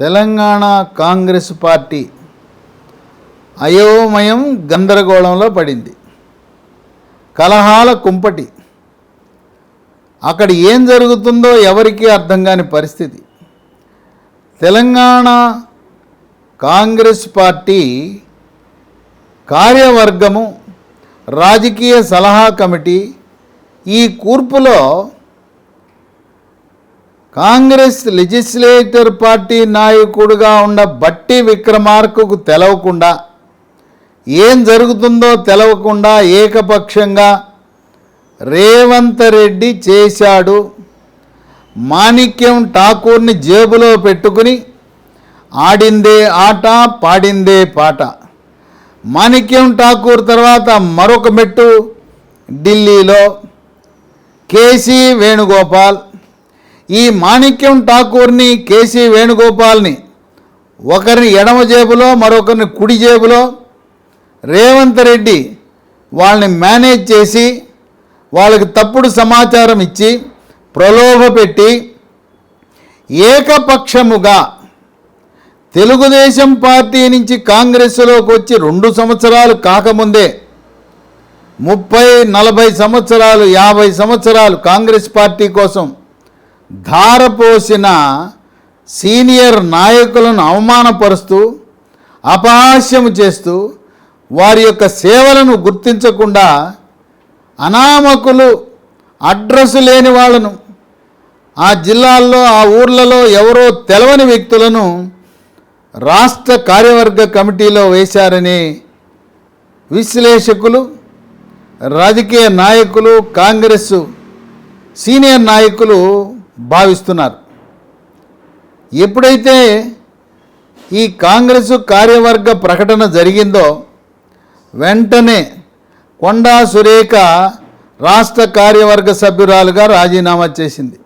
Telangana Congress party అయోమయం గందరగోళంలో పడింది. కలహాల కుంపటి. అక్కడ ఏం జరుగుతుందో ఎవరికీ అర్థం కాని పరిస్థితి. తెలంగాణ కాంగ్రెస్ పార్టీ కార్యవర్గము రాజకీయ సలహా కమిటీ ఈ కూర్పులో కాంగ్రెస్ లెజిస్లేటర్ పార్టీ నాయకుడుగా ఉన్న బట్టి విక్రమార్కకు తెలవకుండా ఏం జరుగుతుందో తెలవకుండా ఏకపక్షంగా రేవంత్ రెడ్డి చేశాడు. మాణిక్యం ఠాకూర్ని జేబులో పెట్టుకుని ఆడిందే ఆట పాడిందే పాట. మాణిక్యం ఠాకూర్ తర్వాత మరొక మెట్టు ఢిల్లీలో కేసీ వేణుగోపాల్ ఈ మాణిక్యం ఠాకూర్ని కేసీ వేణుగోపాల్ని ఒకరిని ఎడమ జేబులో మరొకరిని కుడి జేబులో రేవంత్ రెడ్డి వాళ్ళని మేనేజ్ చేసి వాళ్ళకి తప్పుడు సమాచారం ఇచ్చి ప్రలోభపెట్టి ఏకపక్షముగా తెలుగుదేశం పార్టీ నుంచి కాంగ్రెస్లోకి వచ్చి రెండు సంవత్సరాలు కాకముందే ముప్పై నలభై సంవత్సరాలు యాభై సంవత్సరాలు కాంగ్రెస్ పార్టీ కోసం ధారపోసిన సీనియర్ నాయకులను అవమానపరుస్తూ అపహాస్యము చేస్తూ వారి యొక్క సేవలను గుర్తించకుండా అనామకులు అడ్రస్ లేని వాళ్ళను ఆ జిల్లాల్లో ఆ ఊర్లలో ఎవరో తెలవని వ్యక్తులను రాష్ట్ర కార్యవర్గ కమిటీలో వేశారని విశ్లేషకులు రాజకీయ నాయకులు కాంగ్రెస్ సీనియర్ నాయకులు భావిస్తున్నారు. ఎప్పుడైతే ఈ కాంగ్రెస్ కార్యవర్గ ప్రకటన జరిగిందో వెంటనే కొండా సురేఖ రాష్ట్ర కార్యవర్గ సభ్యురాలుగా రాజీనామా చేసింది.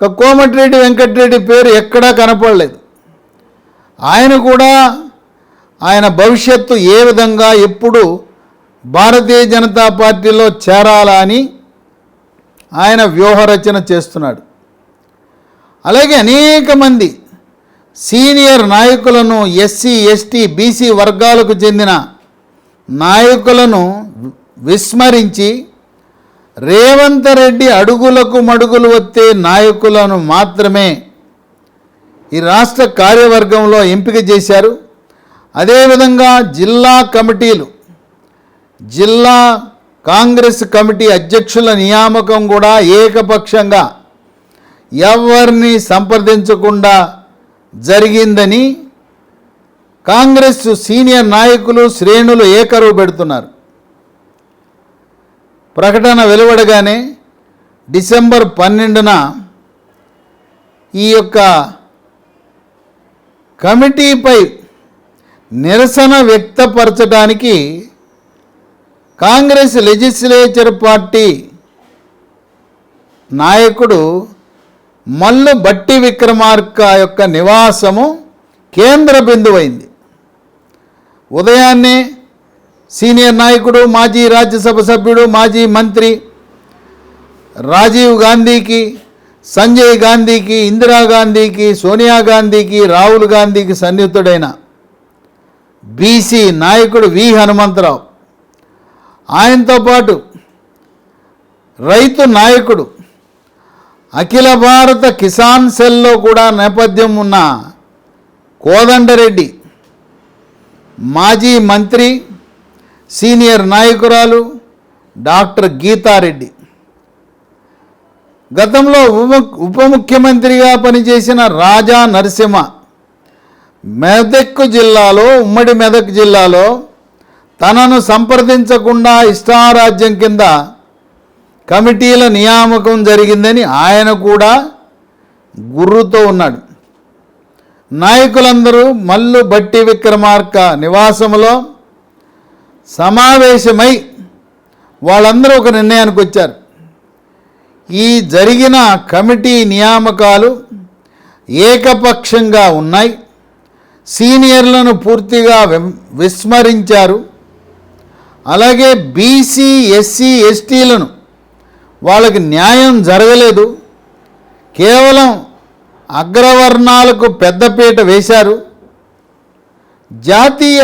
ఇక కోమటిరెడ్డి వెంకటరెడ్డి పేరు ఎక్కడా కనపడలేదు. ఆయన కూడా ఆయన భవిష్యత్తు ఏ విధంగా ఎప్పుడు భారతీయ జనతా పార్టీలో చేరాలా అని ఆయన వ్యూహరచన చేస్తున్నాడు. అలాగే అనేక మంది సీనియర్ నాయకులను ఎస్సీ ఎస్టీ బీసీ వర్గాలకు చెందిన నాయకులను విస్మరించి రేవంత్ రెడ్డి అడుగులకు మడుగులు వచ్చే నాయకులను మాత్రమే ఈ రాష్ట్ర కార్యవర్గంలో ఎంపిక చేశారు. అదేవిధంగా జిల్లా కమిటీలు జిల్లా కాంగ్రెస్ కమిటీ అధ్యక్షుల నియామకం కూడా ఏకపక్షంగా ఎవరిని సంప్రదించకుండా జరిగిందని కాంగ్రెస్ సీనియర్ నాయకులు శ్రేణులు ఏకరువు పెడుతున్నారు. ప్రకటన వెలువడగానే డిసెంబర్ పన్నెండున ఈ యొక్క కమిటీపై నిరసన వ్యక్తపరచడానికి కాంగ్రెస్ లెజిస్లేచర్ పార్టీ నాయకుడు మల్లు బట్టి విక్రమార్క యొక్క నివాసము కేంద్ర బిందువైంది. ఉదయాన్నే సీనియర్ నాయకుడు మాజీ రాజ్యసభ సభ్యుడు మాజీ మంత్రి రాజీవ్ గాంధీకి సంజయ్ గాంధీకి ఇందిరాగాంధీకి సోనియా గాంధీకి రాహుల్ గాంధీకి సన్నిహితుడైన బీసీ నాయకుడు వి హనుమంతరావు. ఆయనతో పాటు రైతు నాయకుడు అఖిల భారత కిసాన్ సెల్లో కూడా నేపథ్యం ఉన్న కోదండరెడ్డి మాజీ మంత్రి సీనియర్ నాయకురాలు డాక్టర్ గీతారెడ్డి. గతంలో ఉప ఉప ముఖ్యమంత్రిగా పనిచేసిన రాజా నరసింహ మెదక్ జిల్లాలో ఉమ్మడి మెదక్ జిల్లాలో తనను సంప్రదించకుండా ఇష్టారాజ్యం కింద కమిటీల నియామకం జరిగిందని ఆయన కూడా గుర్రుతో ఉన్నాడు. నాయకులందరూ మల్లు బట్టి విక్రమార్క నివాసంలో సమావేశమై వాళ్ళందరూ ఒక నిర్ణయానికి వచ్చారు. ఈ జరిగిన కమిటీ నియామకాలు ఏకపక్షంగా ఉన్నాయి. సీనియర్లను పూర్తిగా విం- విస్మరించారు. అలాగే బీసీ ఎస్సీ ఎస్టీలను వాళ్ళకి న్యాయం జరగలేదు. కేవలం అగ్రవర్ణాలకు పెద్దపీట వేశారు. జాతీయ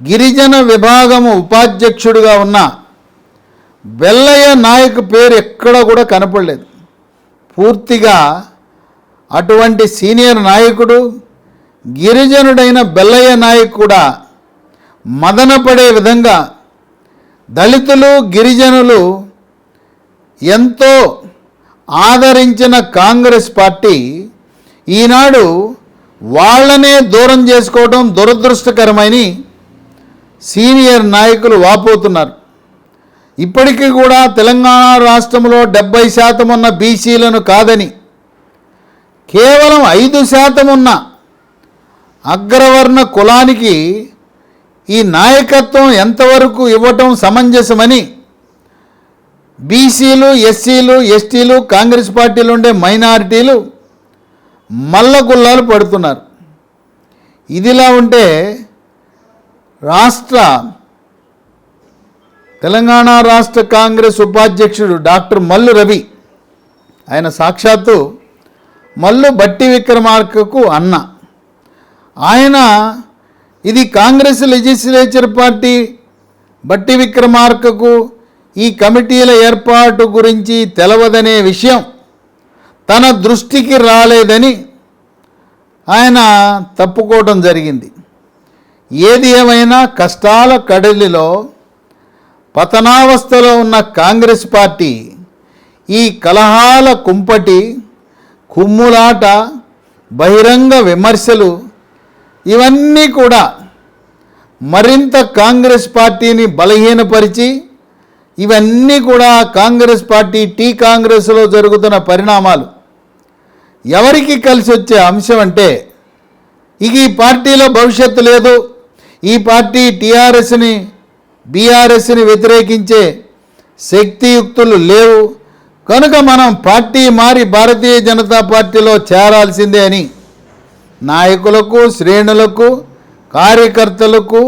గిరిజన విభాగము ఉపాధ్యక్షుడిగా ఉన్న వెల్లయ్య నాయక్ పేరు ఎక్కడ కూడా కనపడలేదు. పూర్తిగా అటువంటి సీనియర్ నాయకుడు గిరిజనుడైన బెల్లయ్య నాయక్ కూడా మదనపడే విధంగా దళితులు గిరిజనులు ఎంతో ఆదరించిన కాంగ్రెస్ పార్టీ ఈనాడు వాళ్ళనే దూరం చేసుకోవడం దురదృష్టకరమని సీనియర్ నాయకులు వాపోతున్నారు. ఇప్పటికీ కూడా తెలంగాణ రాష్ట్రంలో డెబ్బై శాతం ఉన్న బీసీలను కాదని కేవలం ఐదు శాతం ఉన్న అగ్రవర్ణ కులానికి ఈ నాయకత్వం ఎంతవరకు ఇవ్వటం సమంజసమని బీసీలు ఎస్సీలు ఎస్టీలు కాంగ్రెస్ పార్టీలు ఉండే మైనారిటీలు మల్లగుల్లాలు పడుతున్నారు. ఇదిలా ఉంటే రాష్ట్ర తెలంగాణ రాష్ట్ర కాంగ్రెస్ ఉపాధ్యక్షుడు డాక్టర్ మల్లు రవి ఆయన సాక్షాత్తు మల్లు బట్టి విక్రమార్కకు అన్న. ఆయన ఇది కాంగ్రెస్ లెజిస్లేచర్ పార్టీ బట్టి విక్రమార్కకు ఈ కమిటీల ఏర్పాటు గురించి తెలవదనే విషయం తన దృష్టికి రాలేదని ఆయన తప్పుకోవటం జరిగింది. ఏది ఏమైనా కష్టాల కడలిలో పతనావస్థలో ఉన్న కాంగ్రెస్ పార్టీ ఈ కలహాల కుంపటి కుమ్ములాట బహిరంగ విమర్శలు ఇవన్నీ కూడా మరింత కాంగ్రెస్ పార్టీని బలహీనపరిచి ఇవన్నీ కూడా కాంగ్రెస్ పార్టీ టీ కాంగ్రెస్లో జరుగుతున్న పరిణామాలు. ఎవరికి కలిసి వచ్చే అంశం అంటే ఇక ఈ పార్టీలో భవిష్యత్తు లేదు. ఈ పార్టీ టీఆర్ఎస్ని బీఆర్ఎస్ని వ్యతిరేకించే శక్తియుక్తులు లేవు. కనుక మనం పార్టీ మారి భారతీయ జనతా పార్టీలో చేరాల్సిందే అని నాయకులకు శ్రేణులకు కార్యకర్తలకు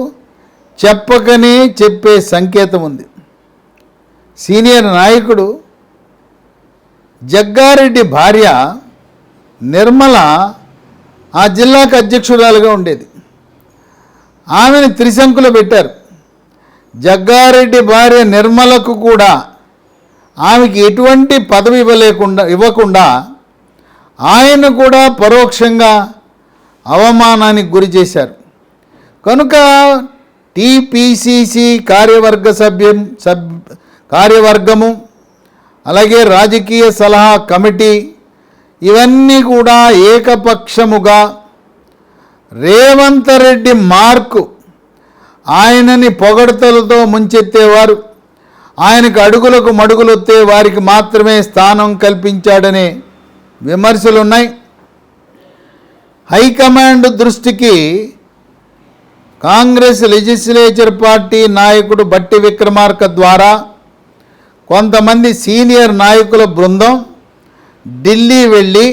చెప్పకనే చెప్పే సంకేతం ఉంది. సీనియర్ నాయకుడు జగ్గారెడ్డి భార్య నిర్మల ఆ జిల్లాకు అధ్యక్షురాలుగా ఉండేది. ఆమెను త్రిశంకులు పెట్టారు. జగ్గారెడ్డి భార్య నిర్మలకు కూడా ఆమెకి ఎటువంటి పదవి ఇవ్వలేకుండా ఇవ్వకుండా ఆయన కూడా పరోక్షంగా అవమానానికి గురి చేశారు. కనుక టీపీసీసీ కార్యవర్గ సభ్యం సబ్ కార్యవర్గము అలాగే రాజకీయ సలహా కమిటీ ఇవన్నీ కూడా ఏకపక్షముగా రేవంత్ రెడ్డి మార్కు ఆయనని పొగడతలతో ముంచెత్తేవారు. ఆయనకు అడుగులకు మడుగులొత్తే వారికి మాత్రమే స్థానం కల్పించాడనే విమర్శలు ఉన్నాయి హైకమాండ్ దృష్టికి కాంగ్రెస్ లెజిస్లేచర్ పార్టీ నాయకుడు బట్టి విక్రమార్క ద్వారా కొంతమంది సీనియర్ నాయకుల బృందం ఢిల్లీ వెళ్ళి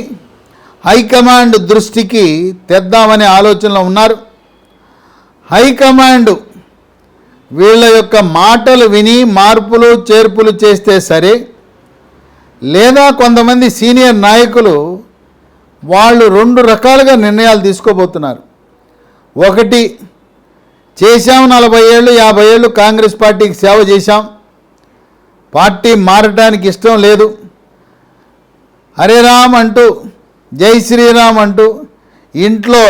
హైకమాండ్ దృష్టికి తెద్దామనే ఆలోచనలో ఉన్నారు. హైకమాండ్ వీళ్ళ యొక్క మాటలు విని మార్పులు చేర్పులు చేస్తే సరే లేదా కొంతమంది సీనియర్ నాయకులు వాళ్ళు రెండు రకాలుగా నిర్ణయాలు తీసుకోబోతున్నారు. ఒకటి చేశాం నలభై ఏళ్ళు యాభై ఏళ్ళు కాంగ్రెస్ పార్టీకి సేవ చేశాం. పార్టీ మారటానికి ఇష్టం లేదు. హరే రామ్ అంటూ జై శ్రీరామ్ అంటూ ఇంట్లో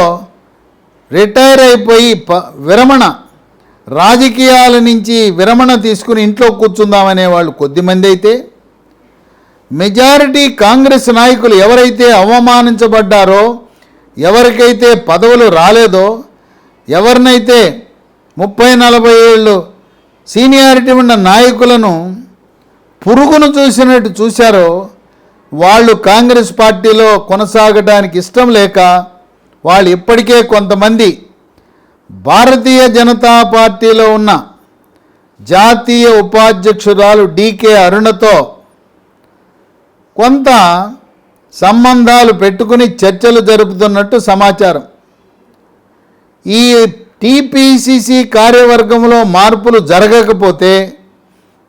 రిటైర్ అయిపోయి ప విరమణ రాజకీయాల నుంచి విరమణ తీసుకుని ఇంట్లో కూర్చుందామనే వాళ్ళు కొద్దిమంది అయితే మెజారిటీ కాంగ్రెస్ నాయకులు ఎవరైతే అవమానించబడ్డారో ఎవరికైతే పదవులు రాలేదో ఎవరినైతే ముప్పై నలభై ఏళ్ళు సీనియారిటీ ఉన్న నాయకులను పురుగును చూసినట్టు చూశారో వాళ్ళు కాంగ్రెస్ పార్టీలో కొనసాగడానికి ఇష్టం లేక వాళ్ళు ఇప్పటికే కొంతమంది భారతీయ జనతా పార్టీలో ఉన్న జాతీయ ఉపాధ్యక్షురాలు డీకే అరుణతో కొంత సంబంధాలు పెట్టుకుని చర్చలు జరుపుతున్నట్టు సమాచారం. ఈ టీపీసీసీ కార్యవర్గంలో మార్పులు జరగకపోతే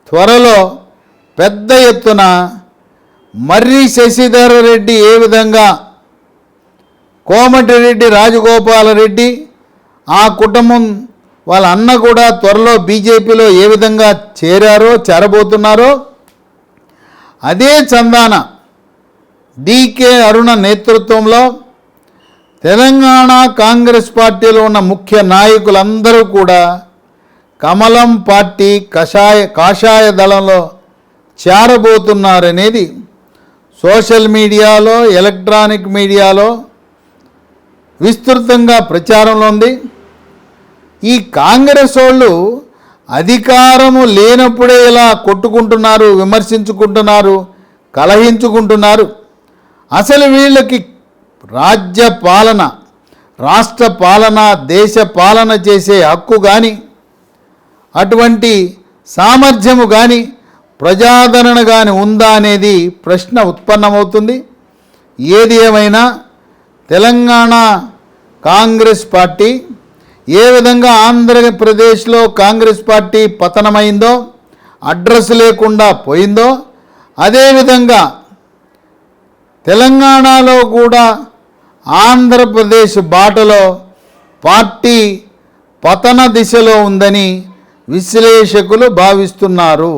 త్వరలో పెద్ద ఎత్తున మర్రి శశిధర్ రెడ్డి ఏ విధంగా కోమటిరెడ్డి రాజగోపాలరెడ్డి ఆ కుటుంబం వాళ్ళ అన్న కూడా త్వరలో బీజేపీలో ఏ విధంగా చేరారో చేరబోతున్నారో అదే చందాన డికే అరుణ నేతృత్వంలో తెలంగాణ కాంగ్రెస్ పార్టీలో ఉన్న ముఖ్య నాయకులందరూ కూడా కమలం పార్టీ కషాయ కాషాయ దళంలో చేరబోతున్నారనేది సోషల్ మీడియాలో ఎలక్ట్రానిక్ మీడియాలో విస్తృతంగా ప్రచారంలో ఉంది. ఈ కాంగ్రెస్ వాళ్ళు అధికారము లేనప్పుడే ఇలా కొట్టుకుంటున్నారు విమర్శించుకుంటున్నారు కలహించుకుంటున్నారు. అసలు వీళ్ళకి రాజ్య పాలన రాష్ట్ర పాలన దేశ పాలన చేసే హక్కు కానీ అటువంటి సామర్థ్యము కానీ ప్రజాదరణ కానీ ఉందా అనేది ప్రశ్న ఉత్పన్నమవుతుంది. ఏది ఏమైనా తెలంగాణ కాంగ్రెస్ పార్టీ ఏ విధంగా ఆంధ్రప్రదేశ్లో కాంగ్రెస్ పార్టీ పతనమైందో అడ్రస్ లేకుండా పోయిందో అదేవిధంగా తెలంగాణలో కూడా ఆంధ్రప్రదేశ్ బాటలో పార్టీ పతన దిశలో ఉందని విశ్లేషకులు భావిస్తున్నారు.